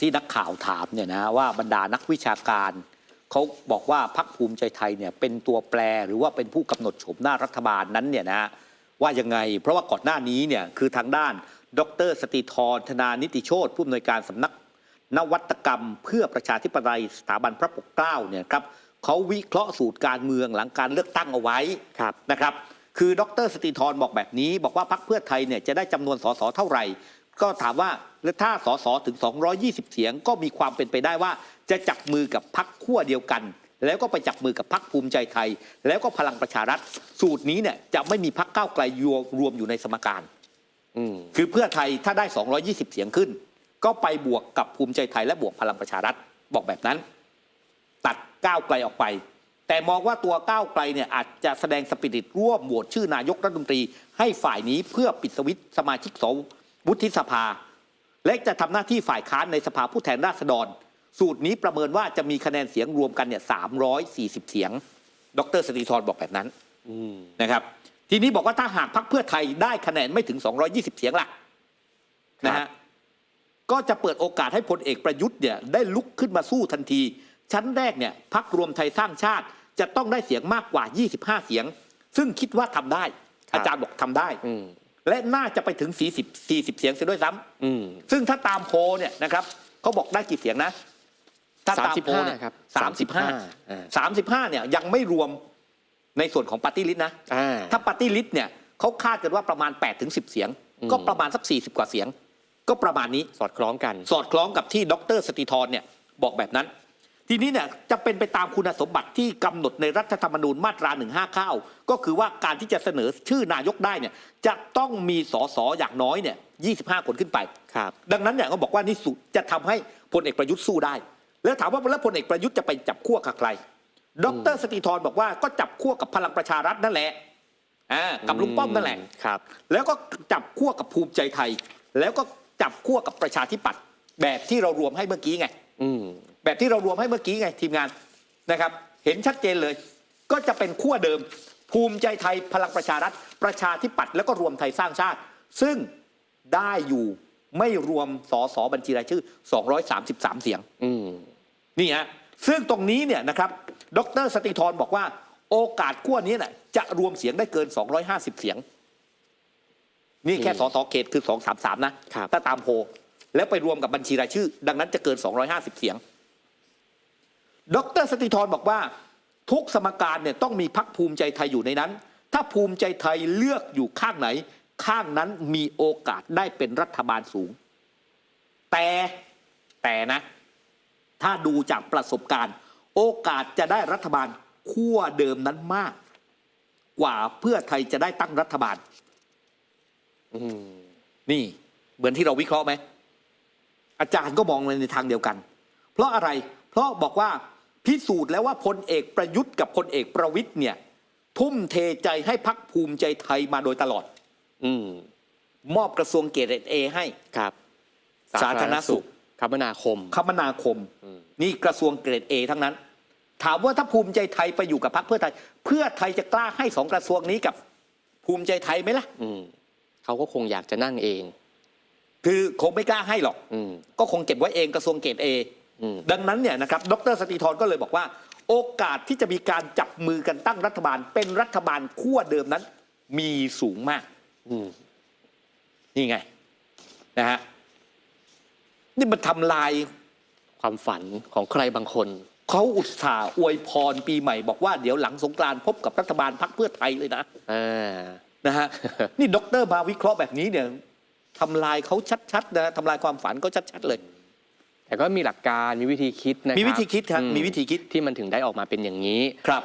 ที่นักข่าวถามเนี่ยนะว่าบรรดานักวิชาการเขาบอกว่าพักภูมิใจไทยเนี่ยเป็นตัวแปรหรือว่าเป็นผู้กำหนดโฉมหน้ารัฐบาลนั้นเนี่ยนะว่ายังไง เพราะว่าก่อนหน้านี้เนี่ยคือทางด้าน ดร สติธรธนานิติโชตผู้อำนวยการสำนักนวัตกรรม เพื่อประชาธิปไตยสถาบันพระปกเกล้าเนี่ยครับเขาวิเคราะห์สูตรการเมืองหลังการเลือกตั้งเอาไว้ครับนะครับ คือดร สติธรบอกแบบนี้ บอกว่าพรรคเพื่อไทยเนี่ยจะได้จำนวนสสเท่าไหร่ ก็ถามว่าแล้วถ้าสสถึง 220 เสียงก็มีความเป็นไปได้ว่า จะจับมือกับพรรคขั้วเดียวกัน แล้วก็ไปจับมือกับพรรคภูมิใจไทย แล้วก็พลังประชารัฐ สูตรนี้เนี่ยจะไม่มีพรรคก้าวไกลรวมอยู่ในสมการคือเพื่อไทยถ้าได้ 220 เสียงขึ้น ก็ไปบวกกับภูมิใจไทยและบวกพลังประชารัฐบอกแบบนั้น ตัดก้าวไกลออกไป แต่มองว่าตัวก้าวไกลเนี่ยอาจจะแสดงสปิริตร่วมโหวตชื่อนายกรัฐมนตรี ให้ฝ่ายนี้เพื่อปิดสวิตสมาชิกส วุฒิสภา และจะทำหน้าที่ฝ่ายค้านในสภาผู้แทนราษฎร สูตรนี้ประเมินว่าจะมีคะแนนเสียงรวมกันเนี่ย340เสียง ดรสติธรบอกแบบนั้นอืมนะครับ ทีนี้บอกว่าถ้าหากพรรคเพื่อไทยได้คะแนนไม่ถึง 220 เสียงละนะฮะก็จะเปิดโอกาสให้พลเอกประยุทธ์เนี่ยได้ลุกขึ้นมาสู้ทันที ชั้นแรกเนี่ยพรรครวมไทยสร้างชาติจะต้องได้เสียงมากกว่า 25 เสียง ซึ่งคิดว่าทำได้ครับอาจารย์บอกทำได้อืม และน่าจะไปถึง 40 40 เสียงเสียด้วยซ้ำอืมซึ่งถ้าตามโพลเนี่ยนะครับเขาบอกได้กี่เสียงนะ ถ้าตามโพลเนี่ย35ครับสามสิบห้าอ่าสามสิบห้าเนี่ยยังไม่รวมในส่วนของปาร์ตี้ลิสต์นะอ่าถ้าปาร์ตี้ลิสต์เนี่ยเขาคาดกันว่าประมาณ8ถึง10เสียงอืมก็ประมาณสัก 40 กว่าเสียง ก็ประมาณนี้สอดคล้องกัน สอดคล้องกับที่ดรสติธรเนี่ยบอกแบบนั้น ทีนี้เนี่ยจะเป็นไปตามคุณสมบัติที่กำหนดในรัฐธรรมนูญมาตรา 159 ก็คือว่าการที่จะเสนอชื่อนายกได้เนี่ยจะต้องมีสสอย่างน้อยเนี่ย 25 คนขึ้นไป ครับ ดังนั้นเนี่ยก็บอกว่านี่สุดจะทำให้พลเอกประยุทธ์สู้ได้ แล้วถามว่าแล้วพลเอกประยุทธ์จะไปจับขั้วกับใคร ดรสติธรบอกว่าก็จับขั้วกับพลังประชารัฐนั่นแหละอ่ากับลุงป้อมนั่นแหละครับ แล้วก็จับขั้วกับภูมิใจไทย แล้วก็จับขั้วกับประชาธิปัตย์แบบที่เรารวมให้เมื่อกี้ไงอืม แบบที่เรารวมให้เมื่อกี้ไงทีมงานนะครับ เห็นชัดเจนเลย ก็จะเป็นขั้วเดิม ภูมิใจไทยพลังประชารัฐ ประชาธิปัตย์แล้วก็รวมไทยสร้างชาติ ซึ่งได้อยู่ไม่รวมสสบัญชีรายชื่อ 233 เสียงอืมนี่ฮะซึ่งตรงนี้เนี่ยนะครับ ดรสติธรบอกว่า โอกาสขั้วนี้น่ะจะรวมเสียงได้เกิน 250 เสียง นี่แค่อืมสสเขตคือ 233 นะครับถ้าตามโพลแล้วไปรวมกับบัญชีรายชื่อ ดังนั้นจะเกิน 250 เสียง ดรสติธรบอกว่า ทุกสมการเนี่ยต้องมีพักภูมิใจไทยอยู่ในนั้น ถ้าภูมิใจไทยเลือกอยู่ข้างไหน ข้างนั้นมีโอกาสได้เป็นรัฐบาลสูง แต่แต่นะ ถ้าดูจากประสบการณ์ โอกาสจะได้รัฐบาลขั้วเดิมนั้นมาก กว่าเพื่อไทยจะได้ตั้งรัฐบาลนี่ เหมือนที่เราวิเคราะห์ไหมอาจารย์ก็มองในทางเดียวกัน เพราะอะไร เพราะบอกว่า พิสูจน์แล้วว่าพลเอกประยุทธ์กับพลเอกประวิทย์เนี่ย ทุ่มเทใจให้พักภูมิใจไทยมาโดยตลอด อืมมอบกระทรวงเกรดเอให้ครับสาธารณสุขคมนาคมคมนาคมอืมนี่กระทรวงเกรดเอทั้งนั้น ถามว่าถ้าภูมิใจไทยไปอยู่กับพรรคเพื่อไทย เพื่อไทยจะกล้าให้สองกระทรวงนี้กับ ภูมิใจไทยไหมล่ะอืมเขาก็คงอยากจะนั่งเอง คือคงไม่กล้าให้หรอกอืมก็คงเก็บไว้เองกระทรวงเกรดเออืม ดังนั้นเนี่ยนะครับดรสติธรก็เลยบอกว่า โอกาสที่จะมีการจับมือกันตั้งรัฐบาล เป็นรัฐบาลขั้วเดิมนั้น มีสูงมากอืมนี่ไง นะฮะนี่มันทำลายความฝันของใครบางคน เขาอุตส่าห์อวยพรปีใหม่บอกว่าเดี๋ยวหลังสงกรานต์พบกับรัฐบาลพรรคเพื่อไทยเลยนะอ่านะฮะนี่ด็อกเตอร์มาวิเคราะห์แบบนี้เนี่ยทำลายเขาชัดๆนะทำลายความฝันเขาชัด ๆ เลย แต่ก็มีหลักการมีวิธีคิดนะครับมีวิธีคิดครับ อืมีวิธีคิดที่มันถึงได้ออกมาเป็นอย่างนี้ ครับ